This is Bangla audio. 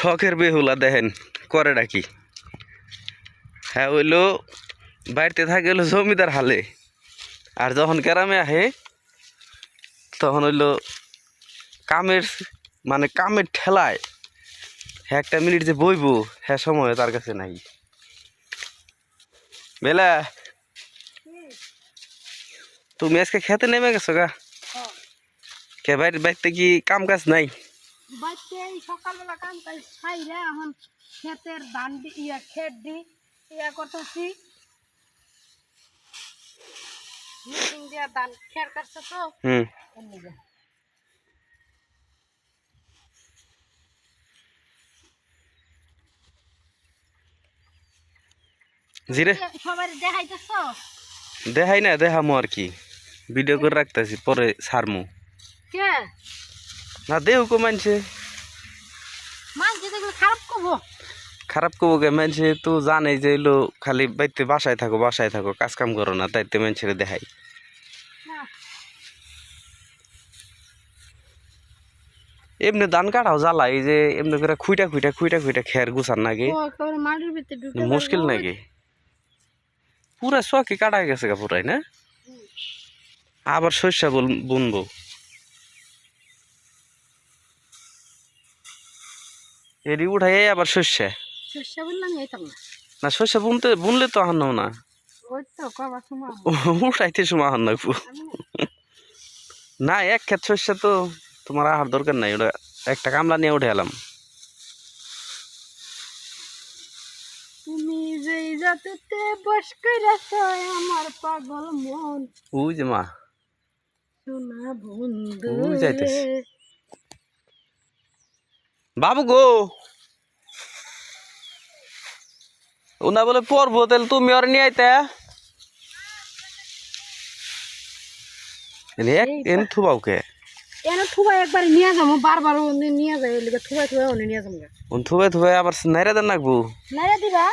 শখের বেহুলা দেখেন করে ডাকি হ্যাঁ হইল বাড়িতে থাকে হলো জমিদার হালে। আর যখন গ্রামে আহে তখন হইল কামের মানে কামের ঠেলায় হ্যাঁ একটা মিনিট যে বইবো হ্যাঁ সময় তার কাছে নাই। বেলা তুমি আজকে খেতে নেমে গেছো গা? কে বাইরে বাড়িতে কি কাম কাজ নাই? বাচ্চা এই সকালবেলা কাম কাজ খাইলে এখন ক্ষেতের ধান দি ইয়া ক্ষেত দি ইয়া করতেছি। মেশিন দিয়া ধান খের কাটছে তো? হুম। জিরে এ, সবাই দেখাইতেছ? দেখাই না দেখামো আর কি। ভিডিও করে রাখতেছি পরে ছাড়মু। কে? না দেহ কো মানছে। খারাপ কবো কে? মানছে তো জানে যে এলো খালি বাইতে বাসায় থাকো বাসায় থাকো কাজ কাম করো না তাইতে মানুষের দেখাই। এমনি ধান কাটাও জ্বালা এই যে এমনি করে খুইটা খুইটা খুইটা খুইটা খের গুছান নাকি মুশকিল। নাকি পুরা শখই কাটা গেছে গা পুরাই না? আবার শস্য বুনবো। এরি উঠাই আবার শস্য? না। শস্য বুনতে বুনলে তো আহান্ন না। উঠাইতে সময় আহান্ন লাগবো না এক ক্ষেত শস্য তো তোমার আহার দরকার নাই ওটা একটা কামলা নিয়ে উঠে এলাম। তুমি যেই যাতে বস কইরাছ আমার পাগল মন। ওই যে মা। সোনা বন্ধু যাইতেছে। বাবু গো। ওনা বলে পড়ব তাহলে তুমি আর নিয়ে আইতে। এনে থুবাউকে? এনে থুবাই একবার নিয়ে যাব? বারবার নিয়ে যায় এর থুবাই থুবাই নিয়ে যাব। উন থুবে থুবে আবার নাইরা দেন নাকবো? নাইরা দিবা?